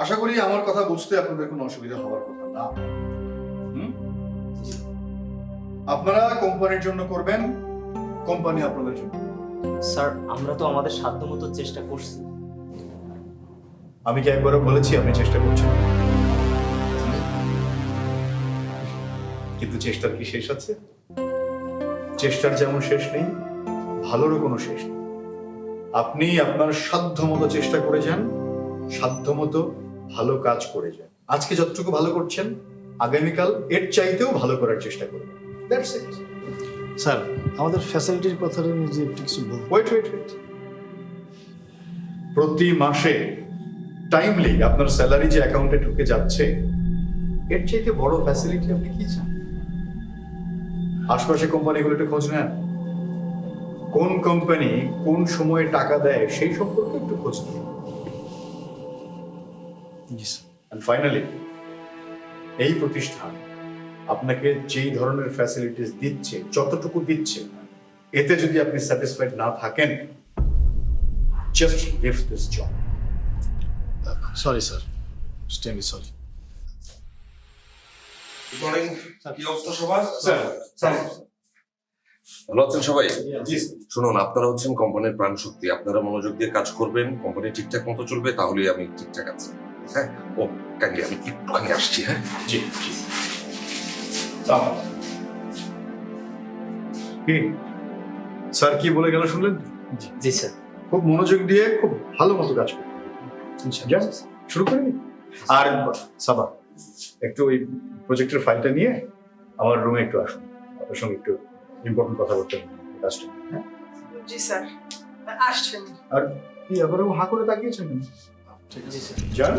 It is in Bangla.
আশা করি আমার কথা বুঝতে আপনাদের কোনো অসুবিধা হওয়ার কথা না। হুম? আপনারা কোম্পানির জন্য করবেন কোম্পানি আপনাদের জন্য। স্যার আমরা তো আমাদের সাধ্যমতো চেষ্টা করছি। আমি কি একবারও বলেছি আপনি চেষ্টা করছেন কিন্তু চেষ্টার কি শেষ আছে? চেষ্টার যেমন শেষ নেই ভালোরও কোনো শেষ নেই। আপনি আপনার সাধ্য মতো চেষ্টা করে যান সাধ্য মতো ভালো কাজ করে যান আজকে যতটুকু ভালো করছেন আগামীকাল এর চাইতেও ভালো করার চেষ্টা করবেন। দ্যাটস ইট স্যার আমাদের ফ্যাসিলিটির কথাটা নিজে একটু কিছু ওয়েট ওয়েট ওয়েট প্রতি মাসে টাইমলি আপনার স্যালারি যে অ্যাকাউন্টে ঢুকে যাচ্ছে এর চাইতে বড় ফ্যাসিলিটি আপনি কি চান? আশপাশে কোম্পানিগুলো একটু খোঁজ নেন। কোন কোম্পানি কোন সময়ে টাকা দেয় সেই সম্পর্কে একটু খোঁজ নিন। অ্যান্ড ফাইনালি এই প্রতিষ্ঠান আপনাকে যেই ধরনের ফ্যাসিলিটিস দিচ্ছে যতটুকু দিচ্ছে এতে যদি আপনি স্যাটিসফাইড না থাকেন just leave this job sorry sir স্টেমি sorry good morning কি অবস্থা সবার? স্যার স্যার ভালো আছেন সবাই? শুনুন আপনারা হচ্ছেন কোম্পানির প্রাণ শক্তি আপনারা মনোযোগ দিয়ে কাজ করবেন কোম্পানি ঠিকঠাক মতো চলবে তাহলেই আমি ঠিকঠাক আছি। হ্যাঁ ও কাঙ্গে আমি একটুখানি আসছি হ্যাঁ জি জি কি? স্যার কি বলে গেল শুনলেন? জি স্যার। খুব মনোযোগ দিয়ে খুব ভালো মতো কাজ করুন। শুরু করে দিন। আর সাবা একটু ওই প্রজেক্টের ফাইলটা নিয়ে আমার রুমে একটু আসুন। আপনার সঙ্গে একটু ইম্পর্টেন্ট কথা বলতে হবে কাজটা। হ্যাঁ জি স্যার। আসছেন। আর কি আবারও হাঁ করে তাকিয়েছেন? কেন? জি স্যার যান